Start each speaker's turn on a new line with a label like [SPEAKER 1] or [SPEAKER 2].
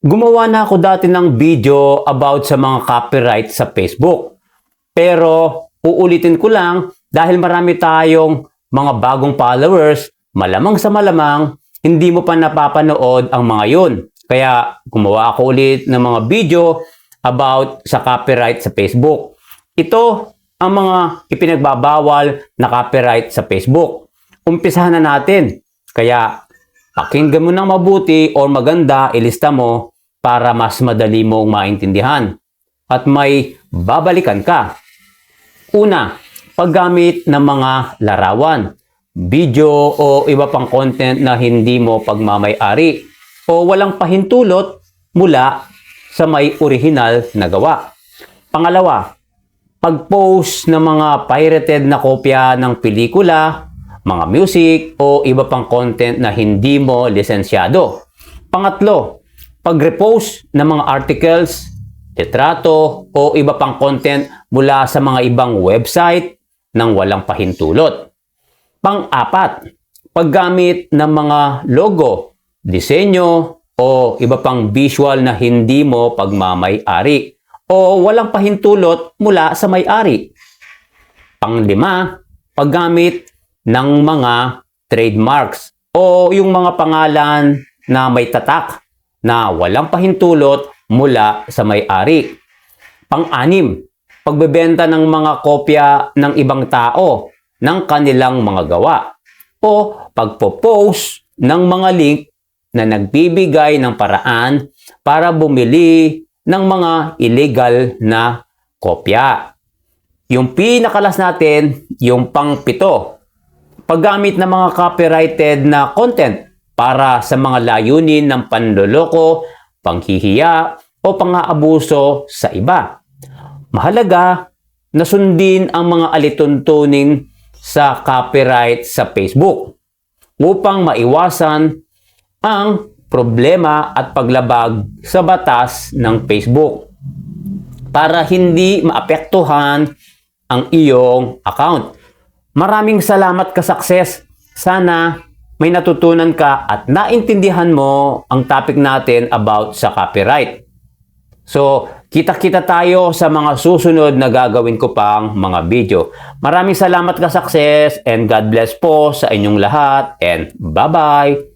[SPEAKER 1] Gumawa na ako dati ng video about sa mga copyright sa Facebook. Pero uulitin ko lang dahil marami tayong mga bagong followers, malamang sa malamang hindi mo pa napapanood ang mga yun. Kaya gumawa ako ulit ng mga video about sa copyright sa Facebook. Ito ang mga ipinagbabawal na copyright sa Facebook. Umpisahan na natin. Kaya pakinggan mo ng mabuti o maganda, ilista mo para mas madali mong maintindihan. At may babalikan ka. Una, paggamit ng mga larawan, video o iba pang content na hindi mo pagmamay-ari o walang pahintulot mula sa may orihinal na gawa. Pangalawa, pag-post ng mga pirated na kopya ng pelikula, mga music o iba pang content na hindi mo lisensyado. Pangatlo, pag-repost ng mga articles, litrato o iba pang content mula sa mga ibang website nang walang pahintulot. Pang-apat, paggamit ng mga logo, disenyo o iba pang visual na hindi mo pagmamay-ari o walang pahintulot mula sa may-ari. Panglima, paggamit ng mga trademarks o yung mga pangalan na may tatak na walang pahintulot mula sa may-ari. Pang-anim, pagbebenta ng mga kopya ng ibang tao ng kanilang mga gawa o pagpo-post ng mga link na nagbibigay ng paraan para bumili ng mga illegal na kopya. Yung pinakalas natin, yung pang-pito, paggamit ng mga copyrighted na content para sa mga layunin ng panloloko, panghihiya o pang-aabuso sa iba. Mahalaga na sundin ang mga alituntunin sa copyright sa Facebook upang maiwasan ang problema at paglabag sa batas ng Facebook para hindi maapektuhan ang iyong account. Maraming salamat ka success. Sana may natutunan ka at naintindihan mo ang topic natin about sa copyright. So, kita-kita tayo sa mga susunod na gagawin ko pang mga video. Maraming salamat ka success and God bless po sa inyong lahat and bye-bye!